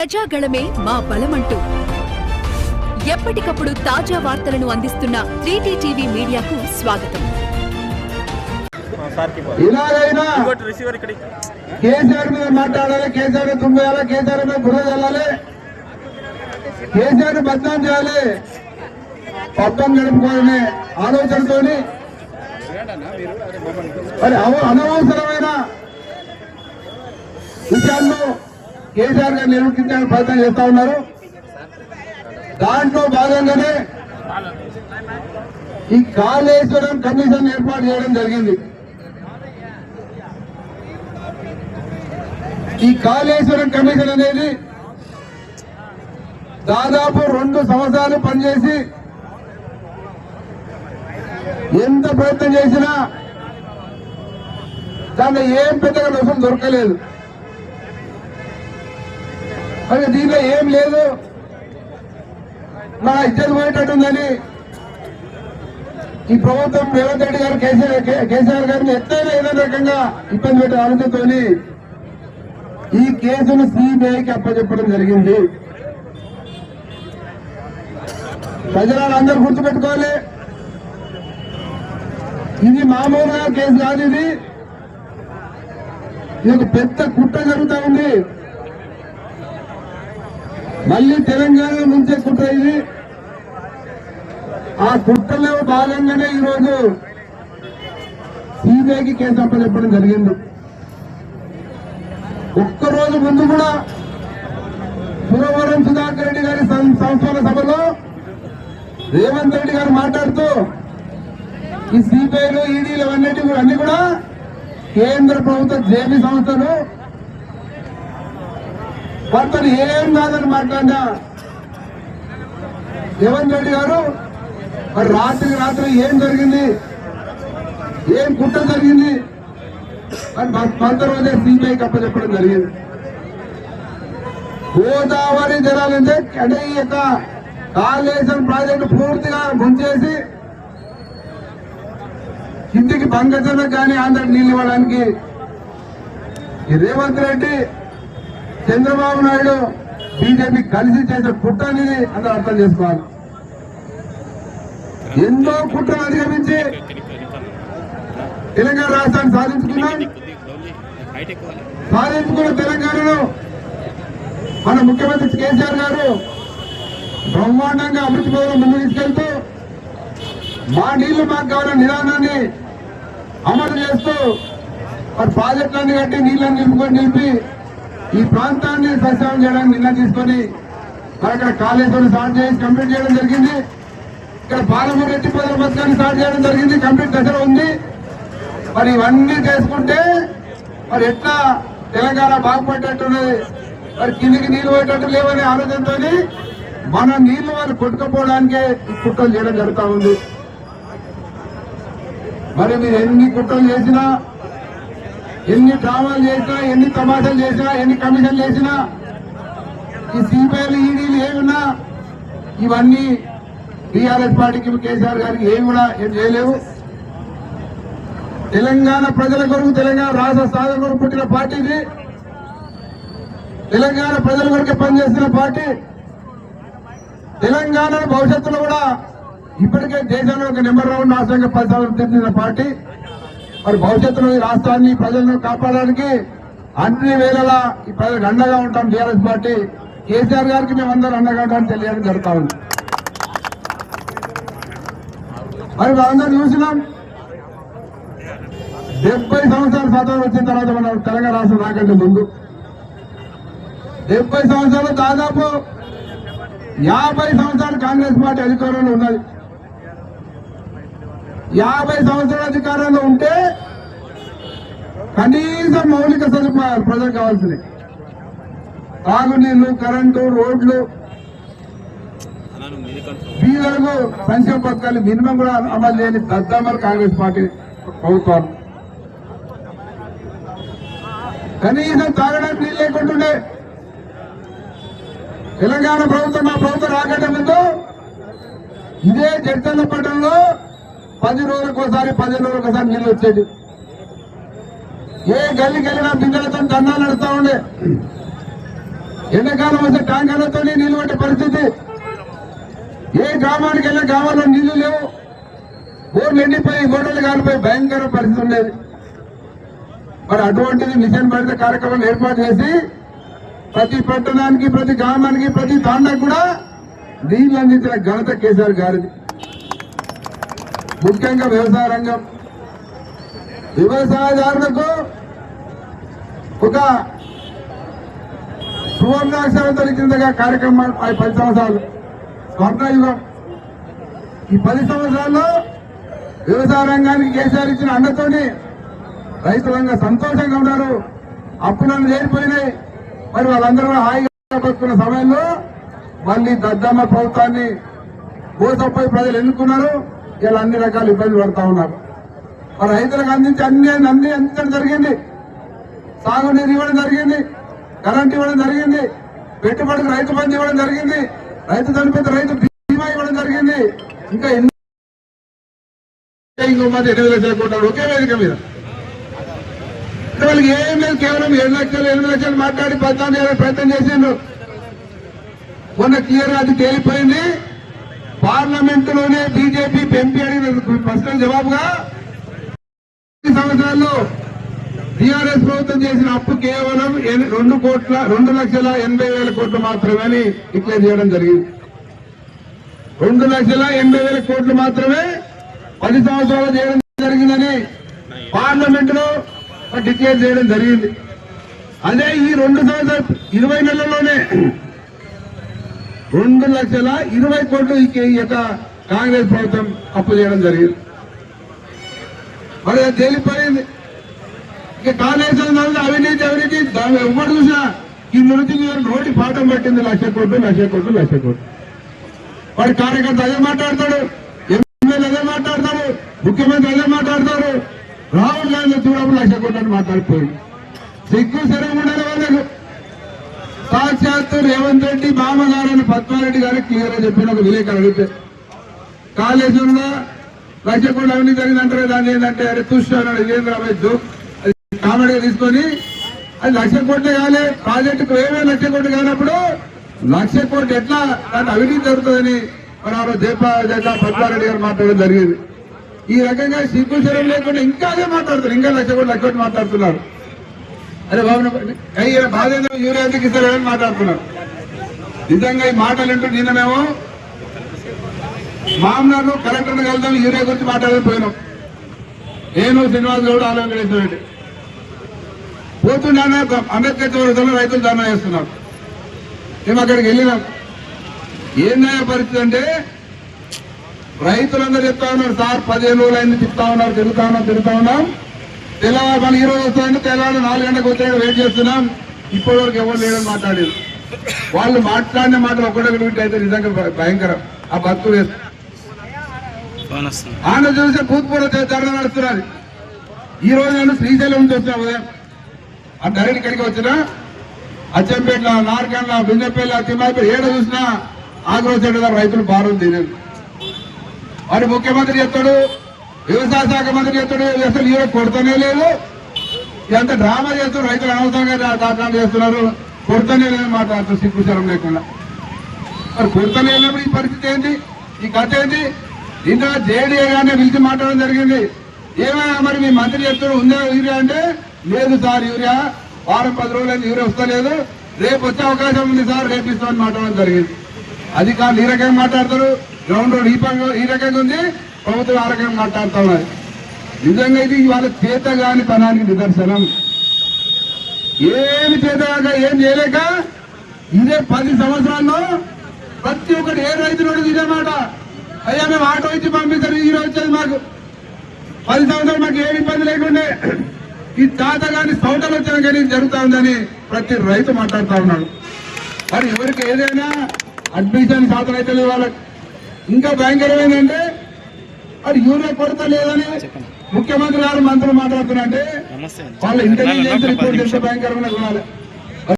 ప్రజాగళమే మా బలమంటూ. ఎప్పటికప్పుడు తాజా వార్తలను అందిస్తున్న త్రీటీ టీవీ మీడియాకు స్వాగతం. ఇలాగైనా కేసీఆర్ మీద మాట్లాడాలి కేసీఆర్ మీద తుమ్మేయాలి కేసీఆర్ మీద బుర్ర చల్లాలి కేసీఆర్ని బద్నాం చేయాలి. పబ్బం గడుపుకోవాలనే ఆలోచనతోని. మరి అవ- అనవసరమైన విషయాల్లో కేసీఆర్ గారు నిర్వహించడానికి ప్రయత్నం చేస్తా ఉన్నారు. దాంట్లో భాగంగానే ఈ కాళేశ్వరం కమిషన్ ఏర్పాటు చేయడం జరిగింది. ఈ కాళేశ్వరం కమిషన్ అనేది దాదాపు రెండు సంవత్సరాలు పనిచేసి ఎంత ప్రయత్నం చేసినా దాన్ని ఏం పెద్దగా రుసుము దొరకలేదు. అది దీంట్లో ఏం లేదు. నా ఇద్దరు పోయేటట్టుందని ఈ ప్రభుత్వం రేవంత్ రెడ్డి గారు కేసీఆర్ కేసీఆర్ గారిని ఎత్తైనా ఏదో రకంగా ఇబ్బంది పెట్టే ఆలోచనతోని ఈ కేసును సిబిఐకి అప్పచెప్పడం జరిగింది. ప్రజలను అందరూ గుర్తుపెట్టుకోవాలి. ఇది మామూలుగా కేసు కాదు ఇది. ఇది ఒక పెద్ద కుట్ర జరుగుతూ ఉంది. మళ్ళీ తెలంగాణ నుంచే కుట్ర ఇది. ఆ కుట్రలో భాగంగానే ఈరోజు సిబిఐకి కేసు అప్పచెప్పడం జరిగింది. ఒక్కరోజు ముందు కూడా పురవరం సుధాకర్ రెడ్డి గారి సంస్థాన సభలో రేవంత్ రెడ్డి గారు మాట్లాడుతూ ఈ సిబిఐలు ఈడీలు అవన్నిటి అన్ని కూడా కేంద్ర ప్రభుత్వ జేబీ సంస్థలు భర్తను ఏం కాదని మాట్లాడినా? రేవంత్ రెడ్డి గారు మరి రాత్రికి రాత్రి ఏం జరిగింది? ఏం కుట్ర జరిగింది? అని పంత రోజే సిబిఐకి అప్పచెప్పడం జరిగింది. గోదావరి జలాలంటే అంటే ఈ యొక్క కాళేశ్వరం ప్రాజెక్టు పూర్తిగా ముంచేసి కిందికి బంగజన కానీ ఆంధ్రకి నీళ్ళు ఇవ్వడానికి ఈ రేవంత్ రెడ్డి చంద్రబాబు నాయుడు బీజేపీ కలిసి చేసిన కుట్ర అనేది అందరూ అర్థం చేసుకోవాలి. ఎన్నో కుట్ర అధిగమించి తెలంగాణ రాష్ట్రాన్ని సాధించుకున్నాం. సాధించుకున్న తెలంగాణలో మన ముఖ్యమంత్రి కేసీఆర్ గారు బ్రహ్మాండంగా అభివృద్ధి పథకం ముందు తీసుకెళ్తూ మా నీళ్ళు మాకు కావాలన్న నిదానాన్ని అమలు చేస్తూ మరి ప్రాజెక్టులన్నీ కట్టి నీళ్ళని నింపుకొని నిలిపి ఈ ప్రాంతాన్ని సస్యం చేయడానికి నిర్ణయం తీసుకొని మరి అక్కడ కాళేశ్వరం స్టార్ట్ చేసి కంప్లీట్ చేయడం జరిగింది. ఇక్కడ పాలమూరు ఎత్తి పదల పథకాన్ని స్టార్ట్ చేయడం జరిగింది. కంప్లీట్ దశలో ఉంది. మరి ఇవన్నీ చేసుకుంటే మరి ఎట్లా తెలంగాణ బాగుపడేట్టున్నది మరి కిందికి నీళ్ళు పోయేటట్టు లేవనే ఆలోచనతో మన నీళ్ళు వాళ్ళు కొట్టుకుపోవడానికే ఈ కుట్రలు చేయడం జరుగుతూ ఉంది. మరి మీరు ఎన్ని కుట్రలు చేసినా ఎన్ని డ్రామాలు చేసినా ఎన్ని తమాషాలు చేసినా ఎన్ని కమిషన్లు చేసినా ఈ సిబిఐలు ఈడీలు ఏమున్నా ఇవన్నీ టీఆర్ఎస్ పార్టీకి కేసీఆర్ గారికి ఏమి కూడా ఏం చేయలేవు. తెలంగాణ ప్రజల కొరకు తెలంగాణ రాష్ట్ర సాధన కొరకు పుట్టిన పార్టీది తెలంగాణ ప్రజల కొరకు పనిచేస్తున్న పార్టీ. తెలంగాణ భవిష్యత్తులో కూడా ఇప్పటికే దేశంలో ఒక నెంబర్ వన్ రాష్ట్రంగా పరిశ్రమలు తెచ్చిన పార్టీ. మరి భవిష్యత్తులో ఈ రాష్ట్రాన్ని ప్రజలను కాపాడడానికి అన్ని వేళలా ఈ ప్రజలకు అండగా ఉంటాం టీఆర్ఎస్ పార్టీ. కేసీఆర్ గారికి మేము అందరం అండగా ఉంటామని తెలియడం జరుగుతా ఉంది. మరి మనందరం చూసినాం. డెబ్బై సంవత్సరాల స్వాతంత్రం వచ్చిన తర్వాత మన తెలంగాణ రాష్ట్రం రాకంటే ముందు. డెబ్బై సంవత్సరాలు దాదాపు యాభై సంవత్సరాలు కాంగ్రెస్ పార్టీ అధికారంలో ఉన్నది. యాభై సంవత్సరాల అధికారంలో ఉంటే కనీసం మౌలిక సదుపాయాలు ప్రజలకు కావాల్సినవి. తాగునీళ్ళు కరెంటు రోడ్లు బీదలకు సంక్షేమ పథకాలు మినిమం కూడా అమలు చేయని దద్దమర్ కాంగ్రెస్ పార్టీ ప్రభుత్వాలు. కనీసం తాగడానికి నీళ్ళు లేకుంటుండే. తెలంగాణ ప్రభుత్వం మా ప్రభుత్వం రాకంటే ముందు ఇదే జడ్చల్ల పట్టణంలో పది రోజులకు ఒకసారి పది రోజులకు ఒకసారి నీళ్ళు వచ్చేది ఏ గల్లికి వెళ్ళినా బిందెలతో దండాలు నడుస్తూ ఉండే. ఎండాకాలం వస్తే ట్యాంకర్లతో నీళ్ళు పట్టే పరిస్థితి. ఏ గ్రామానికి వెళ్ళిన గ్రామాల్లో నీళ్ళు లేవు. బోర్లు ఎండిపోయి గోడలు కాలిపోయి భయంకర పరిస్థితి ఉండేది. మరి అటువంటిది మిషన్ భరిత కార్యక్రమం ఏర్పాటు చేసి ప్రతి పట్టణానికి ప్రతి గ్రామానికి ప్రతి తాండకు కూడా నీళ్ళు అందించిన ఘనత కేసీఆర్ గారిది. ముఖ్యంగా వ్యవసాయ రంగం. వ్యవసాయదారులకు ఒక సువర్ణాక్షరంతో ఇచ్చిందిగా కార్యక్రమాలు ఆ పది సంవత్సరాలు. స్వర్ణయుగం ఈ పది సంవత్సరాల్లో వ్యవసాయ రంగానికి కేసీఆర్ ఇచ్చిన అండతోని రైతులంగా సంతోషంగా ఉన్నారు. అప్పులను లేనిపోయినాయి మరి వాళ్ళందరూ హాయిగా బతుకున్న సమయంలో మళ్ళీ దద్దమ్మ ప్రభుత్వాన్ని మోసపోయి ప్రజలు ఎన్నుకున్నారు. ఇలా అన్ని రకాల ఇబ్బందులు పడతా ఉన్నారు. మరి రైతులకు అందించి అన్ని అన్ని అందించడం జరిగింది. సాగునీరు ఇవ్వడం జరిగింది. కరెంట్ ఇవ్వడం జరిగింది. పెట్టుబడికి రైతు బంధు ఇవ్వడం జరిగింది. రైతు చనిపోతే రైతు బీమా ఇవ్వడం జరిగింది. ఇంకా ఎన్ని ఇంకో మంది ఎనిమిది లక్షల కోట్లు ఒకే వేదిక మీద. వాళ్ళకి ఏం లేదు కేవలం ఏడు లక్షలు ఎనిమిది లక్షలు మాట్లాడి పద్నాలుగు ప్రయత్నం చేసిండ్రు. మొన్న క్లియర్ అది తేలిపోయింది. పార్లమెంట్లోనే బీజేపీ ఎంపీ అడిగిన ప్రశ్న జవాబుగా సంవత్సరాల్లో టీఆర్ఎస్ ప్రభుత్వం చేసిన అప్పు కేవలం రెండు కోట్ల రెండు లక్షల ఎనభై వేల కోట్లు మాత్రమే అని డిక్లేర్ చేయడం జరిగింది. రెండు లక్షల ఎనభై వేల కోట్లు మాత్రమే పది సంవత్సరాలు చేయడం జరిగిందని పార్లమెంట్లో డిక్లేర్ చేయడం జరిగింది. అదే ఈ రెండు సంవత్సరాలు ఇరవై నెలల్లోనే రెండు లక్షల ఇరవై కోట్లు ఈ యొక్క కాంగ్రెస్ ప్రభుత్వం అప్పు చేయడం జరిగింది. మరి అది తేలిపోయింది. ఇక కాంగ్రెస్ అవినీతి అవినీతి. దాని ఎవరు చూసినా ఈ మృతి నోటి పాఠం పట్టింది లక్ష కోట్లు లక్ష కోట్లు లక్ష కోట్లు. వాడు కార్యకర్త అదే మాట్లాడతాడు ఎమ్మెల్యే అదే మాట్లాడతాడు ముఖ్యమంత్రి అదే మాట్లాడతాడు. రాహుల్ గాంధీ చూడప్పుడు లక్ష కోట్లు అని మాట్లాడిపోయింది. సిగ్గు సరే ఉండాలి వాళ్ళకు. సాక్షాత్తు రేవంత్ రెడ్డి మామగారని పద్మారెడ్డి గారికి క్లియర్గా చెప్పిన ఒక విలేకరు అడిగితే కాళేశ్వరంలో లక్ష అవినీతి జరిగిందంటారు దాన్ని ఏంటంటే అరే చూస్తున్నాడు అన్నాడు ఇదేంద్ర జోక్. అది కామెడీగా తీసుకొని అది లక్ష కోట్లు కాలే ప్రాజెక్టుకు ఏమే లక్ష కోట్లు కానప్పుడు లక్ష కోట్లు ఎట్లా దాన్ని అవినీతి జరుగుతుందని మన ఆ రోజు జగ పద్మారెడ్డి గారు మాట్లాడడం జరిగింది. ఈ రకంగా సిగ్గు లేకుండా ఇంకా అదే మాట్లాడుతున్నారు ఇంకా లక్ష కోట్లు లక్ష కోట్లు మాట్లాడుతున్నారు. అరే బాబు అయ్యా బాధ యూరియా ఎందుకు ఇస్తారని మాట్లాడుతున్నారు? నిజంగా ఈ మాటలు వింటూ నిన్న మేము మామూలు కలెక్టర్ని కలుద్దాం యూరియా గురించి మాట్లాడని పోయినాం. నేను శ్రీనివాస్ గౌడ్ ఆలోచన చేసినట్టు పోతుండే అంబేద్కర్ చౌరస్తంలో రైతులు ధర్నా చేస్తున్నారు. మేము అక్కడికి వెళ్ళినాం. ఏందయ్యా పరిస్థితి అంటే రైతులందరూ చెప్తా ఉన్నారు సార్ పదిహేను రోజులు అయింది చెప్తా ఉన్నారు తిరుగుతా ఉన్నాం తిరుగుతా ఉన్నాం. తెల్లవారు మన ఈ రోజు వస్తాయంటే తెల్లవారు నాలుగు గంటలకు వచ్చాక వెయిట్ చేస్తున్నాం. ఇప్పటి వరకు ఎవరు లేదని మాట్లాడారు వాళ్ళు మాట్లాడిన మాటలు ఒకటొకటి వింటే అయితే నిజంగా భయంకరం. ఆ బతుకు ఫోన్ వస్తుంది ఆంధ్ర చూస్తే భూతపూర్వ ధర్నా నడుస్తున్నది. ఈ రోజు నేను శ్రీశైలం నుంచి వచ్చిన ఉదయం. ఆ డైరెక్ట్ ఇక్కడికి వచ్చిన. అచ్చంపేట నార్కండ్ల బిందెపల్లి తిమ్మాయిపల్లి ఏడ చూసినా ఆగ్రోచండ రైతులు బారులు తినేది వాడు ముఖ్యమంత్రి చెప్తాడు వ్యవసాయ శాఖ మంత్రి చెప్తాడు అసలు ఈరోజు కొడతానే లేదు. ఎంత డ్రామా చేస్తారు రైతులు అనవసరంగా దా- దాఖలు చేస్తున్నారు. కొడతానే లేదని మాట్లాడుతూ సిగ్గుచరం లేకుండా. మరి కొడతానే లేనప్పుడు ఈ పరిస్థితి ఏంటి? ఈ కథ ఏంటి? నిన్న జేడీఏ గారిని పిలిచి మాట్లాడడం జరిగింది. ఏమైనా మరి మీ మంత్రి చెప్తాడు ఉందా యూరియా అంటే లేదు సార్ యూరియా. వారం పది రోజులైంది యూరియా వస్తలేదు. రేపు వచ్చే అవకాశం ఉంది సార్ రేపు ఇస్తామని మాట్లాడడం జరిగింది. అధికారులు ఈ రకంగా మాట్లాడతారు. గ్రౌండ్ రోడ్ ఈ పరంగా ఈ రకంగా ఉంది. ప్రభుత్వ ఆరోగ్యం మాట్లాడుతూ ఉన్నారు నిజంగా ఇది వాళ్ళ చేత కాని పనానికి నిదర్శనం. ఏమి చేతగాక ఏం చేయలేక ఇదే పది సంవత్సరాల్లో ప్రతి ఒక్కటి ఏ రైతులు ఇదే మాట. అయ్యా మేము ఆటో ఇచ్చి పంపిస్తారు ఈ రోజు వచ్చేది మాకు. పది సంవత్సరాలు మాకు ఏమి ఇబ్బంది లేకుండే. ఈ తాత కానీ సౌటలు వచ్చిన కానీ జరుగుతా ఉందని ప్రతి రైతు మాట్లాడుతూ ఉన్నాడు. మరి ఎవరికి ఏదైనా అడ్మిషన్ సాధన అయితే లేదు వాళ్ళకి. ఇంకా భయంకరమైందంటే మరి యూరియా కొరత లేదని ముఖ్యమంత్రి గారు మంత్రులు మాట్లాడుతున్నారంటే వాళ్ళ ఇంటెలిజెన్స్ రిపోర్ట్ ఎంత భయంకరమైన కొనాలి